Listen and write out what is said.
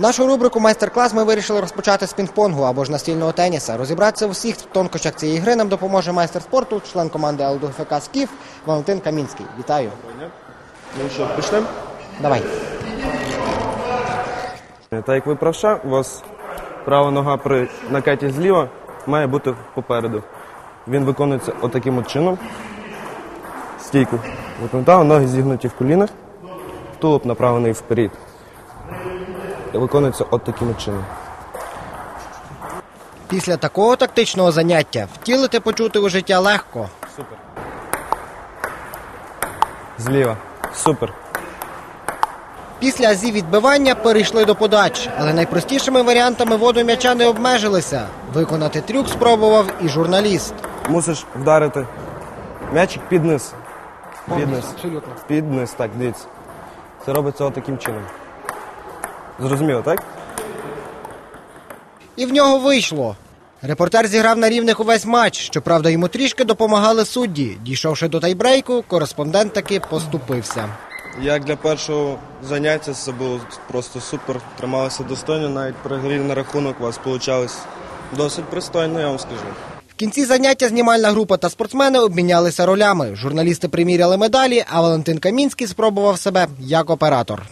Нашу рубрику майстер-клас ми вирішили розпочати з пінг-понгу або ж настільного теніса. Розібратися у всіх тонкощах цієї гри нам допоможе майстер спорту, член команди ЛДФК «Скіф» Валентин Камінський. Вітаю. Ну що, почнемо? Давай. Так як ви правша, у вас права нога при накаті зліва має бути попереду. Він виконується отаким от чином. Стійку. Виконав, ноги зігнуті в колінах, тулуб направлений вперед. Виконується от таким чином. Після такого тактичного заняття втілити почути у життя легко. Супер. Зліва. Супер. Після азів відбивання перейшли до подач, але найпростішими варіантами воду м'яча не обмежилися. Виконати трюк спробував і журналіст. Мусиш вдарити м'ячик під низ. Під низ. Під низ, так, дивіться. Це робиться отаким чином. Зрозуміло, так? І в нього вийшло. Репортер зіграв на рівних увесь матч. Щоправда, йому трішки допомагали судді. Дійшовши до тайбрейку, кореспондент таки поступився. Як для першого заняття це було просто супер. Трималися достойно, навіть при грі на рахунок у вас вийшло досить пристойно, я вам скажу. В кінці заняття знімальна група та спортсмени обмінялися ролями. Журналісти приміряли медалі, а Валентин Камінський спробував себе як оператор.